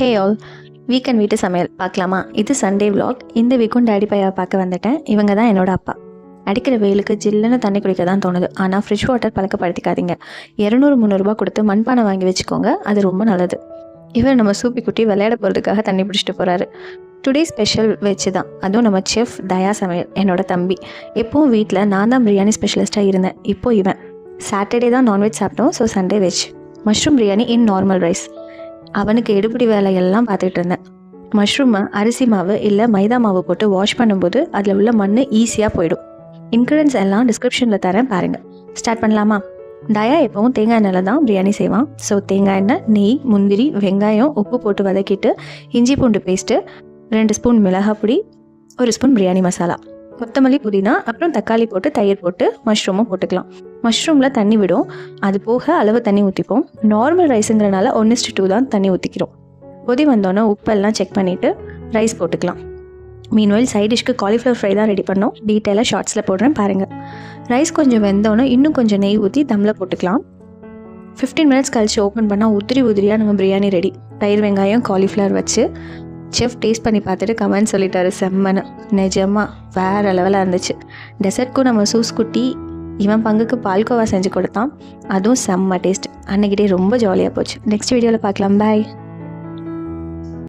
Hey all weekend வீட்டு சமையல் பார்க்கலாமா? இது சண்டே விலாக் இந்த வீக்கும் டேடி பையாவை பார்க்க வந்துட்டேன். இவங்க தான் என்னோட அப்பா. அடிக்கிற வெயிலுக்கு ஜில்லுன்னு தண்ணி குடிக்க தான் தோணுது. ஆனால் ஃப்ரெஷ் வாட்டர் பழக்கப்படுத்திக்காதீங்க. இரநூறு முந்நூறுரூபா கொடுத்து மண்பானை வாங்கி வச்சுக்கோங்க. அது ரொம்ப நல்லது. இவர் நம்ம சூப்பி குட்டி விளையாட போகிறதுக்காக தண்ணி பிடிச்சிட்டு போகிறாரு டுடே ஸ்பெஷல் வச்சு தான் அதுவும் நம்ம செஃப் தயா சமையல் என்னோட தம்பி. எப்பவும் வீட்டில் நான் தான் பிரியாணி ஸ்பெஷலிஸ்ட்டாக இருந்தேன். இப்போ இவன். சாட்டர்டே தான் நான்வெஜ் சாப்பிட்டோம். So Sunday veg mushroom biryani in normal rice அவனுக்கு எடுபிடி வேலையெல்லாம் பார்த்துட்டு இருந்தேன். மஷ்ரூமை அரிசி மாவு இல்லை மைதா மாவு போட்டு வாஷ் பண்ணும்போது அதில் உள்ள மண் ஈஸியாக போயிடும். இன்க்ரீடியன்ஸ் எல்லாம் டிஸ்கிரிப்ஷனில் தரேன் பாருங்கள் ஸ்டார்ட் பண்ணலாமா? தயா எப்பவும் தேங்காய் எண்ணெயில் தான் பிரியாணி செய்வான். ஸோ தேங்காய் எண்ணெய் நெய் முந்திரி வெங்காயம் உப்பு போட்டு வதக்கிட்டு இஞ்சி பூண்டு பேஸ்ட்டு ரெண்டு ஸ்பூன் மிளகாய் பொடி ஒரு ஸ்பூன் பிரியாணி மசாலா கொத்தமல்லி புதினா அப்புறம் தக்காளி போட்டு தயிர் போட்டு மஷ்ரூமும் போட்டுக்கலாம். மஷ்ரூமில் தண்ணி விடும். அது போக அளவு தண்ணி ஊற்றிப்போம் நார்மல் ரைஸுங்கிறனால ஒன் டூ தான் தண்ணி ஊற்றிக்கிறோம் கொதி வந்தோன்னே உப்பெல்லாம் செக் பண்ணிவிட்டு ரைஸ் போட்டுக்கலாம். மீன்வெல் சைட் டிஷ்க்கு காலிஃப்ளவர் ஃப்ரை தான் ரெடி பண்ணோம். டீட்டெயிலாக ஷார்ட்ஸில் போடுறேன் பாருங்கள் ரைஸ் கொஞ்சம் வெந்தோன்னே இன்னும் கொஞ்சம் நெய் ஊற்றி தம்மில் போட்டுக்கலாம். ஃபிஃப்டீன் மினிட்ஸ் கழிச்சு ஓப்பன் பண்ணால் உதிரி உதிரியாக நம்ம பிரியாணி ரெடி தயிர் வெங்காயம் காலிஃப்ளவர் வச்சு செஃப் டேஸ்ட் பண்ணி பார்த்துட்டு கமெண்ட் சொல்லிட்டாரு. செம்மனு. நிஜமாக வேறு லெவலாக இருந்துச்சு. டெசர்ட்க்கும் நம்ம சூஸ் குட்டி இவன் பங்குக்கு பால்கோவா செஞ்சு கொடுத்தான். அதுவும் செம்ம டேஸ்ட். அன்னைக்கிட்டே ரொம்ப ஜாலியாக போச்சு. நெக்ஸ்ட் வீடியோவில் பார்க்கலாம். பாய்